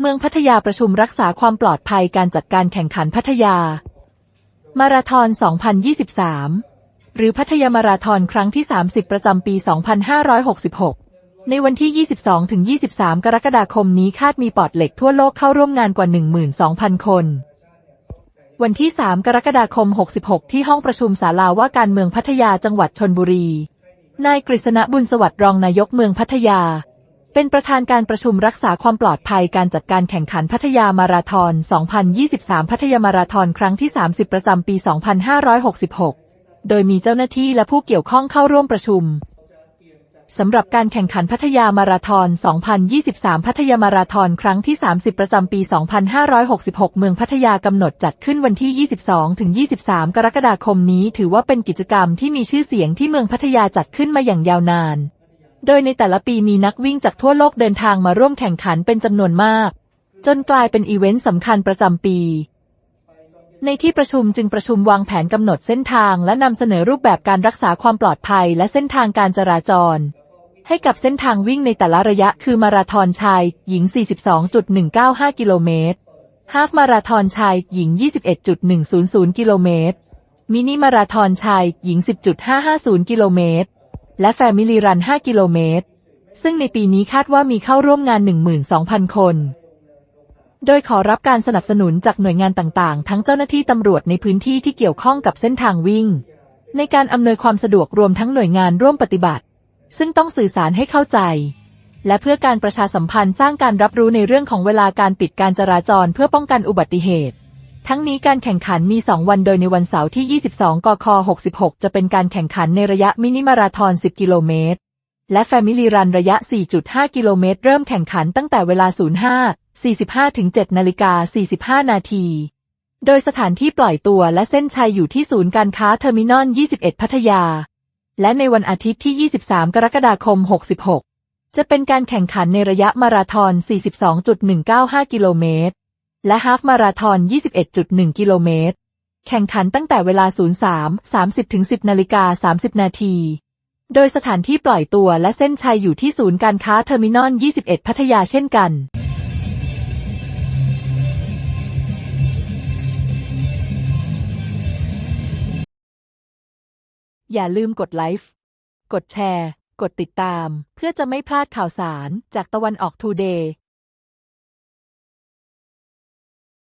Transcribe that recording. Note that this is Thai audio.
เมืองพัทยาประชุมรักษาความปลอดภัยการจัดการแข่งขันพัทยา มาราธอน 2023 หรือพัทยามาราธอนครั้งที่ 30 ประจำปี 2566 ในวันที่ 22-23 กรกฎาคมนี้คาดมีปอดเหล็กทั่วโลกเข้าร่วมงานกว่า 12,000 คน วันที่ 3 กรกฎาคม 66 ที่ห้องประชุมศาลาว่าการเมืองพัทยาจังหวัดชนบุรี นายกฤษณะบุญสวัสดิ์รองนายกเมืองพัทยา เป็นประธานการประชุมรักษาความปลอดภัยการจัดการแข่งขันพัทยามาราธอน 2023 พัทยามาราธอนครั้งที่ 30 ประจำปี 2566 โดยมีเจ้าหน้าที่และผู้เกี่ยวข้องเข้าร่วมประชุม สำหรับการแข่งขันพัทยามาราธอน 2023 พัทยามาราธอนครั้งที่ 30 ประจำปี 2566 เมืองพัทยากำหนดจัดขึ้นวันที่ 22-23 กรกฎาคมนี้ถือว่าเป็นกิจกรรมที่มีชื่อเสียงที่เมืองพัทยาจัดขึ้นมาอย่างยาวนาน โดยในแต่ละปีมีนักวิ่งจากทั่วโลกเดินทางมาร่วมแข่งขันเป็นจำนวนมาก จนกลายเป็นอีเวนต์สำคัญประจำปี ในที่ประชุมจึงประชุมวางแผนกำหนดเส้นทาง และนำเสนอรูปแบบการรักษาความปลอดภัย และเส้นทางการจราจร ให้กับเส้นทางวิ่งในแต่ละระยะคือมาราธอนชาย หญิง 42.195 กิโลเมตร ฮาฟมาราธอนชาย หญิง 21.100 กิโลเมตร มินิมาราธอนชาย หญิง 10.550 กิโลเมตร และแฟมิลีรัน 5 กิโลเมตร ซึ่งในปีนี้คาดว่ามีเข้าร่วมงาน 12,000 คน โดยขอรับการสนับสนุนจากหน่วยงานต่างๆ ทั้งเจ้าหน้าที่ตำรวจในพื้นที่ที่เกี่ยวข้องกับเส้นทางวิ่ง ในการอำนวยความสะดวกรวมทั้งหน่วยงานร่วมปฏิบัติ ซึ่งต้องสื่อสารให้เข้าใจ และเพื่อการประชาสัมพันธ์สร้างการรับรู้ในเรื่องของเวลาการปิดการจราจรเพื่อป้องกันอุบัติเหตุ ทั้งนี้การแข่งขันมี 2 วันโดยในวันเสาร์ที่ 22 กค 66 จะเป็นการแข่งขันในระยะมินิมาราธอน 10 กิโลเมตรและแฟมิลีรันระยะ 4.5 กิโลเมตร เริ่มแข่งขันตั้งแต่เวลา 05 45ถึง7นาฬิกา45 นาที โดยสถานที่ปล่อยตัวและเส้นชัยอยู่ที่ศูนย์การค้าเทอร์มินอล 21 พัทยา และในวันอาทิตย์ที่ 23 กรกฎาคม 66 จะเป็นการแข่งขันในระยะมาราธอน 42.195 กิโลเมตร และฮาฟมาราธอน 21.1 กิโลเมตร แข่งขันตั้งแต่เวลา 03 30ถึง10นาฬิกา30 นาทีโดยสถานที่ปล่อยตัวและเส้นชัยอยู่ที่ศูนย์การค้าเทอร์มินอล 21 พัทยาเช่นกัน อย่าลืมกดไลค์กดแชร์ กดติดตาม เพื่อจะไม่พลาดข่าวสารจากตะวันออกทูเดย์